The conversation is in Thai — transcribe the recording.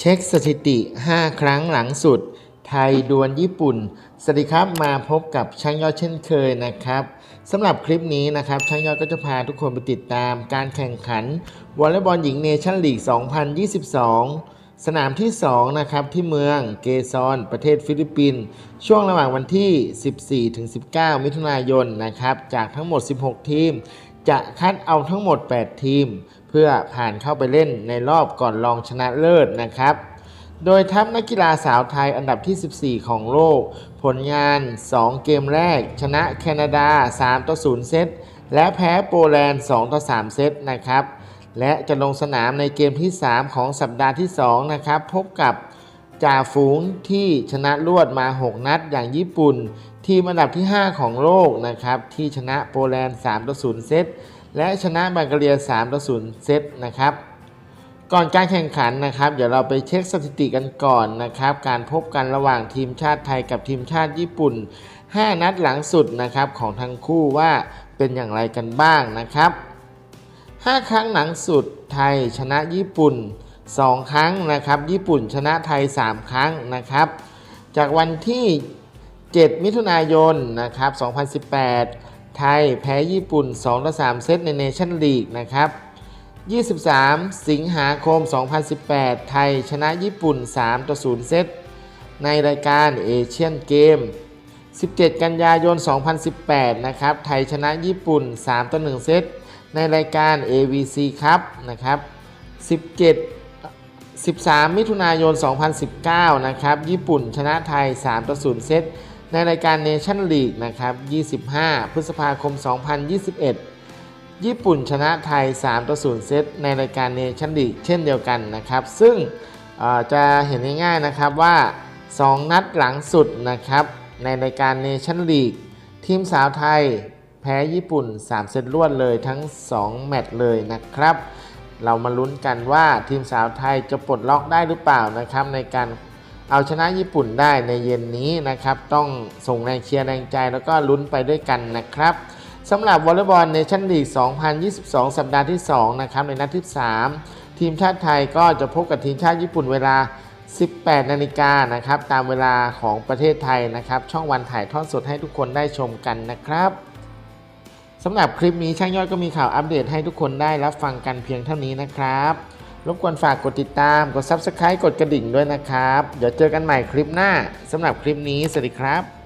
เช็คสถิติ 5 ครั้งหลังสุด ไทยดวลญี่ปุ่น สวัสดีครับมาพบกับช่างยอดเช่นเคยนะครับสำหรับคลิปนี้นะครับช่างยอดก็จะพาทุกคนไปติดตามการแข่งขันวอลเลย์บอลหญิงเนชั่นลีก 2022 สนามที่ 2 นะครับ ที่เมืองเกซอน ประเทศฟิลิปปินส์ช่วงระหว่างวันที่ 14-19 มิถุนายนนะครับจากทั้งหมด 16 ทีม จะคัดเอาทั้งหมด 8 ทีม เพื่อผ่านเข้าไปเล่นในรอบก่อนรองชนะเลิศนะครับ โดยทัพนักกีฬาสาวไทยอันดับที่ 14 ของโลก ผลงาน 2 เกมแรก ชนะแคนาดา 3 ต่อ 0 เซต และแพ้โปแลนด์ 2 ต่อ 3 เซตนะครับ และจะลงสนามในเกมที่ 3 ของสัปดาห์ที่ 2 นะครับ พบกับจ่าฝูงที่ชนะรวดมา 6 นัดอย่างญี่ปุ่น ทีมอันดับที่ 5 ของโลกนะครับ ที่ชนะโปแลนด์3ต่อ0เซต และชนะบัลแกเรีย3ต่อ0เซตนะครับ ก่อนการแข่งขันนะครับ เดี๋ยวเราไปเช็คสถิติกันก่อนนะครับ การพบกันระหว่างทีมชาติไทยกับทีมชาติญี่ปุ่น 5 นัดหลังสุดนะครับของทั้งคู่ว่าเป็นอย่างไรกันบ้างนะครับ 5 ครั้งหลังสุดไทยชนะญี่ปุ่น 2 ครั้งนะครับ ญี่ปุ่นชนะไทย 3 ครั้งนะครับ จากวันที่ 7 มิถุนายนนะครับ 2018 ไทยแพ้ญี่ปุ่น2ต่อ3เซตในเนชั่นลีกนะครับ 23 สิงหาคม 2018 ไทยชนะญี่ปุ่น3ต่อ0เซตในรายการเอเชียนเกม 17 กันยายน 2018 นะครับ ไทยชนะญี่ปุ่น3ต่อ1เซตในรายการ AVC ครับนะครับ 17 13 มิถุนายน 2019 นะครับ ญี่ปุ่นชนะไทย3ต่อ0เซต ในรายการเนชั่นลีกนะครับ 25 พฤษภาคม 2021 ญี่ปุ่นชนะไทย 3 ต่อ 0 เซตในรายการเนชั่นลีกเช่นเดียวกันนะครับ ซึ่งจะเห็นง่ายๆนะครับว่า 2 นัดหลังสุดนะครับ ในรายการเนชั่นลีกทีมสาวไทยแพ้ญี่ปุ่น 3 เซตรวดเลยทั้ง 2 แมตช์เลยนะครับ เรามาลุ้นกันว่าทีมสาวไทยจะปลดล็อกได้หรือเปล่านะครับในการ เอาชนะญี่ปุ่นได้ในเย็นนี้นะครับ ต้องส่งแรงเชียร์แรงใจแล้วก็ลุ้นไปด้วยกันนะครับสำหรับวอลเลย์บอลเนชั่นลีก 2022 สัปดาห์ที่ 2 นะครับ ในนัดที่ 3 ทีมชาติไทยก็จะพบกับทีมชาติญี่ปุ่นเวลา 18 นาฬิกานะครับ ตามเวลาของประเทศไทยนะครับ ช่องวันถ่ายทอดสดให้ทุกคนได้ชมกันนะครับสำหรับคลิปนี้ช่างยอดก็มีข่าวอัปเดตให้ทุกคนได้รับฟังกันเพียงเท่านี้นะครับ รบกวนฝากกดติดตาม กด Subscribe กดกระดิ่งด้วยนะครับ เดี๋ยวเจอกันใหม่คลิปหน้าสำหรับคลิปนี้ สวัสดีครับ